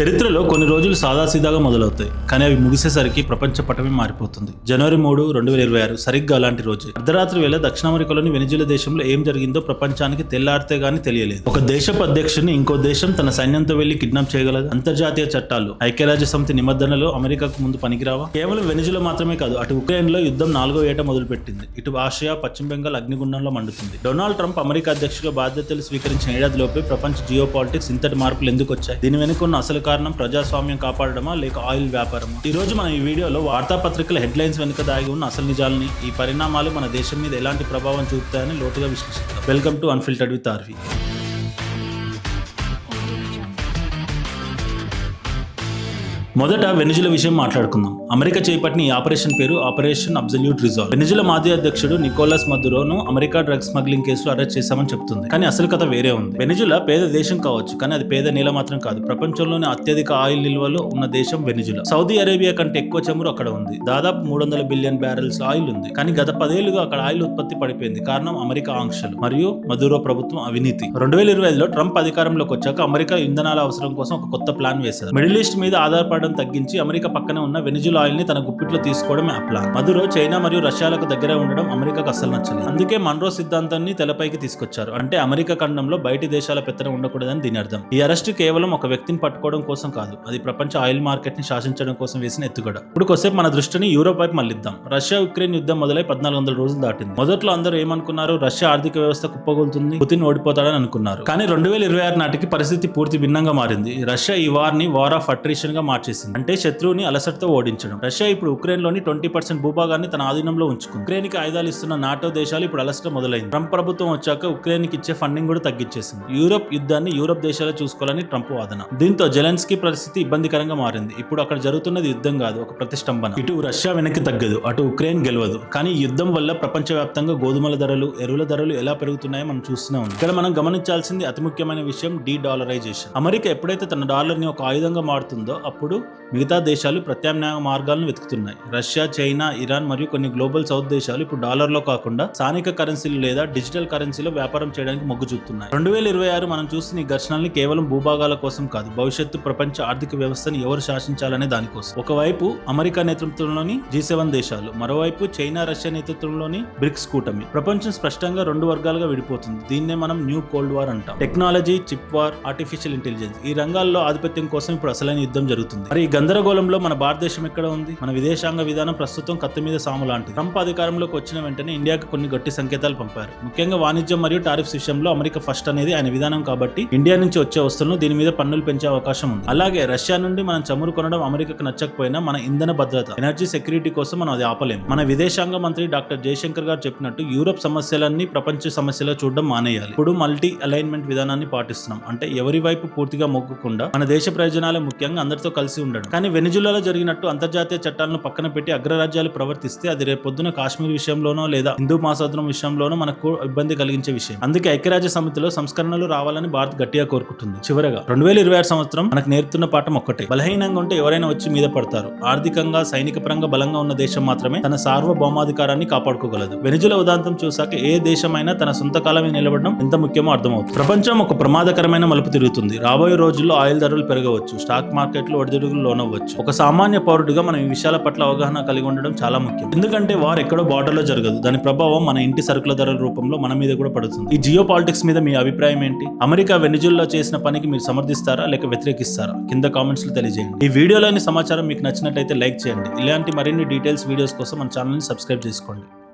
చరిత్రలో కొన్ని రోజులు సాదాసీదాగా మొదలవుతాయి కానీ అవి ముగిసేసరికి ప్రపంచ పటమే మారిపోతుంది. జనవరి మూడు రెండు వేల ఇరవై ఆరు సరిగ్గా అలాంటి రోజు. అర్ధరాత్రి వేళ దక్షిణ అమెరికాలోని వెనిజుల దేశంలో ఏం జరిగిందో ప్రపంచానికి తెల్లారితే గానీ తెలియలేదు. ఒక దేశపు అధ్యక్షుని ఇంకో దేశం తన సైన్యంతో వెళ్ళి కిడ్నాప్ చేయగలదు? అంతర్జాతీయ చట్టాలు ఐక్యరాజ్య సమితి నిబంధనలు అమెరికాకు ముందు పనికిరావా? కేవలం వెనిజులా మాత్రమే కాదు అటు ఉక్రెయిన్లో యుద్ధం నాలుగో ఏట మొదలుపెట్టింది. ఇటు ఆసియా పశ్చిమ బెంగాల్ అగ్నిగుండంలో మండుతుంది. డొనాల్డ్ ట్రంప్ అమెరికా అధ్యక్షుడిగా బాధ్యతలు స్వీకరించిన ఏడాదిలోపే ప్రపంచ జియో పాలిటిక్స్ ఇంతటి మార్పులు ఎందుకు వచ్చాయి? దీని వెనుక ఉన్న అసలు కారణం ప్రజాస్వామ్యం కాపాడడమా లేక ఆయిల్ వ్యాపారమా? ఈ రోజు మనం ఈ వీడియోలో వార్తాపత్రికల హెడ్లైన్స్ వెనుక దాగి ఉన్న అసలు నిజాలని ఈ పరిణామాలు మన దేశం మీద ఎలాంటి ప్రభావం చూపుతాయని లోతుగా విశ్లేషిస్తాం welcome to unfiltered with RV మొదట వెనుజుల విషయం మాట్లాడుకుందాం. అమెరికా చేపట్టిన ఈ ఆపరేషన్ పేరు ఆపరేషన్ అబ్జల్యూట్ రిజాల్వ్ వెనుజుల మాజీ అధ్యక్షుడు నికోలస్ మదురోను అమెరికా డ్రగ్ స్మగ్లింగ్ కేసులో అరెస్ట్ చేశామని చెప్తుంది. కానీ అసలు కథ వేరే ఉంది. వెనుజుల పేద దేశం కావచ్చు కానీ అది పేద నేల మాత్రం కాదు. ప్రపంచంలోనే అత్యధిక ఆయిల్ నిల్వలు ఉన్న దేశం వెనుజుల. సౌదీ అరేబియా కంటే ఎక్కువ చమురు అక్కడ ఉంది. దాదాపు మూడు వందల బిలియన్ బ్యారెల్స్ ఆయిల్ ఉంది. కానీ గత పదేళ్ళుగా అక్కడ ఆయిల్ ఉత్పత్తి పడిపోయింది. కారణం అమెరికా ఆంక్షలు మరియు మదురో ప్రభుత్వం అవినీతి. రెండు వేల ఇరవై ఐదులో ట్రంప్ అధికారంలోకి వచ్చాక అమెరికా ఇంధనాల అవసరం కోసం ఒక కొత్త ప్లాన్ వేశారు మిడిల్ ఈస్ట్ మీద వాడడం తగ్గించి అమెరికా పక్కనే ఉన్న వెనిజుల్ ఆయిల్ని తన గుప్పిట్లో తీసుకోవడం ఆ ప్లాన్. మధురో చైనా మరియు రష్యాలకు దగ్గర ఉండడం అమెరికాకు అస్సలు నచ్చలేదు. అందుకే మన్రో సిద్ధాంతాన్ని తెలపైకి తీసుకొచ్చారు. అంటే అమెరికా ఖండంలో బయటి దేశాల పెత్తనం ఉండకూడదని దీని అర్థం. ఈ అరెస్ట్ కేవలం ఒక వ్యక్తిని పట్టుకోవడం కోసం కాదు. అది ప్రపంచ ఆయిల్ మార్కెట్ని శాసించడం కోసం వేసిన ఎత్తుగడ. ఇప్పుడు కొసేపు మన దృష్టిని యూరోప్ వైపు మళ్ళిద్దాం. రష్యా ఉక్రెయిన్ యుద్ధం మొదలై పద్నాలుగు వందల రోజులు దాటింది. మొదట్లో అందరూ ఏమనుకున్నారు? రష్యా ఆర్థిక వ్యవస్థ కుప్పగొలుతుంది పుతిన్ ఓడిపోతాడని అనుకున్నారు. కానీ రెండు వేల ఇరవై ఆరు నాటికి పరిస్థితి పూర్తి భిన్నంగా మారింది. రష్యా ఈ వార్ని వార్ ఆఫ్ అట్రిషన్గా చేసింది. అంటే శత్రువుని అలసటతో ఓడించడం. రష్యా ఇప్పుడు ఉక్రెయిన్లోని ట్వంటీ పర్సెంట్ భూభాగాన్ని తన ఆధీనంలో ఉంచుకుంది. ఉక్రెయిన్కి ఆయుధాలు ఇస్తున్న నాటో దేశాలు ఇప్పుడు అలసట మొదలైంది. ట్రంప్ ప్రభుత్వం వచ్చాక ఉక్రెయిన్కి ఇచ్చే ఫండింగ్ కూడా తగ్గించేసింది. యూరోప్ యుద్ధాన్ని యూరోప్ దేశాలు చూసుకోవాలని ట్రంప్ వాదన. దీంతో జెలెన్స్కీ పరిస్థితి ఇబ్బందికరంగా మారింది. ఇప్పుడు అక్కడ జరుగుతున్నది యుద్ధం కాదు ఒక ప్రతిష్టంభన. ఇటు రష్యా వెనక్కి తగ్గదు అటు ఉక్రెయిన్ గెలవదు. కానీ యుద్ధం వల్ల ప్రపంచవ్యాప్తంగా గోధుమల ధరలు ఎరువుల ధరలు ఎలా పెరుగుతున్నాయో మనం చూస్తూనే ఉన్నాం. ఇక్కడ మనం గమనించాల్సింది అతి ముఖ్యమైన విషయం డీ డాలరైజేషన్ అమెరికా ఎప్పుడైతే తన డాలర్ని ఒక ఆయుధంగా మారుతుందో అప్పుడు మిగతా దేశాలు ప్రత్యామ్నాయ మార్గాలను వెతుకుతున్నాయి. రష్యా చైనా ఇరాన్ మరియు కొన్ని గ్లోబల్ సౌత్ దేశాలు ఇప్పుడు డాలర్లో కాకుండా స్థానిక కరెన్సీలు లేదా డిజిటల్ కరెన్సీలో వ్యాపారం చేయడానికి మొగ్గు చూపుతున్నాయి. రెండు వేల ఇరవై ఆరు మనం చూస్తున్న ఈ ఘర్షణల్ని కేవలం భూభాగాల కోసం కాదు భవిష్యత్తు ప్రపంచ ఆర్థిక వ్యవస్థను ఎవరు శాసించాలనే దానికోసం. ఒకవైపు అమెరికా నేతృత్వంలోని జీ సెవెన్ దేశాలు మరోవైపు చైనా రష్యా నేతృత్వంలోని బ్రిక్స్ కూటమి. ప్రపంచం స్పష్టంగా రెండు వర్గాలుగా విడిపోతుంది. దీన్నే మనం న్యూ కోల్డ్ వార్ అంటాం. Technology chip war artificial intelligence. ఈ రంగాల్లో ఆధిపత్యం కోసం ఇప్పుడు అసలైన యుద్ధం జరుగుతుంది. మరి ఈ గందరగోళంలో మన భారతదేశం ఎక్కడ ఉంది? మన విదేశాంగ విధానం ప్రస్తుతం కత్తి మీద సాము లాంటిది. ట్రంప్ అధికారంలోకి వచ్చిన వెంటనే ఇండియాకు కొన్ని గట్టి సంకేతాలు పంపారు. ముఖ్యంగా వాణిజ్యం మరియు టారిఫ్స్ విషయంలో అమెరికా ఫస్ట్ అనేది ఆయన విధానం కాబట్టి ఇండియా నుంచి వచ్చే వస్తువులను దీని మీద పన్నులు పెంచే అవకాశం ఉంది. అలాగే రష్యా నుండి మనం చమురు కొనడం అమెరికాకు నచ్చకపోయినా మన ఇంధన భద్రత ఎనర్జీ సెక్యూరిటీ కోసం మనం అది ఆపలేము. మన విదేశాంగ మంత్రి డాక్టర్ జయశంకర్ గారు చెప్పినట్టు యూరప్ సమస్యలన్నీ ప్రపంచ సమస్యలో చూడడం మానేయాలి. ఇప్పుడు మల్టీ అలైన్మెంట్ విధానాన్ని పాటిస్తున్నాం. అంటే ఎవరి వైపు పూర్తిగా మొక్కకుండా మన దేశ ప్రయోజనాలే ముఖ్యంగా అందరితో కలిసి ఉండడం. కానీ వెనిజులాలో జరిగినట్టు అంతర్జాతీయ చట్టాలను పక్కన పెట్టి అగ్రరాజ్యాలు ప్రవర్తిస్తే అది రేపు పొద్దున కాశ్మీర్ విషయంలోనో లేదా హిందూ మహాసముద్రం విషయంలోనో మనకు ఇబ్బంది కలిగించే విషయం. అందుకే ఐక్యరాజ్య సమితిలో సంస్కరణలు రావాలని భారత్ గట్టిగా కోరుకుంటుంది. చివరగా రెండు వేల ఇరవై ఆరు సంవత్సరం మనకు నేర్పుతున్న పాఠం ఒక్కటే. బలహీనంగా ఉంటే ఎవరైనా వచ్చి మీద పడతారు. ఆర్థికంగా సైనిక పరంగా బలంగా ఉన్న దేశం మాత్రమే తన సార్వభౌమాధికారాన్ని కాపాడుకోగలదు. వెనుజుల ఉదాంతం చూశాక ఏ దేశమైనా తన సొంత కాలమే నిలబడడం ఎంత ముఖ్యమో అర్థమవుతుంది. ప్రపంచం ఒక ప్రమాదకరమైన మలుపు తిరుగుతుంది. రాబోయే రోజుల్లో ఆయిల్ ధరలు పెరగవచ్చు. స్టాక్ మార్కెట్లు ఒడిదుడుగులు లోనవ్వచ్చు ఒక సామాన్య పౌరుడిగా మనం ఈ విషయాల పట్ల అవగాహన కలిగి ఉండడం చాలా ముఖ్యం. ఎందుకంటే వారు ఎక్కడో బార్డర్లో జరగదు. దాని ప్రభావం మన ఇంటి సరుకుల ధరల రూపంలో మన మీద కూడా పడుతుంది. ఈ జియో పాలిటిక్స్ మీద మీ అభిప్రాయం ఏంటి? అమెరికా వెనిజుల్లో చేసిన పనికి మీరు సమర్థిస్తారా? లేక వ్యతిరేకిస్తారా? కింద కామెంట్స్లో తెలియజేయండి. ఈ వీడియోలోని సమాచారం మీకు నచ్చినట్లయితే లైక్ చేయండి. ఇలాంటి మరిన్ని డీటెయిల్స్ వీడియోస్ కోసం మన ఛానల్ని సబ్స్క్రైబ్ చేసుకోండి.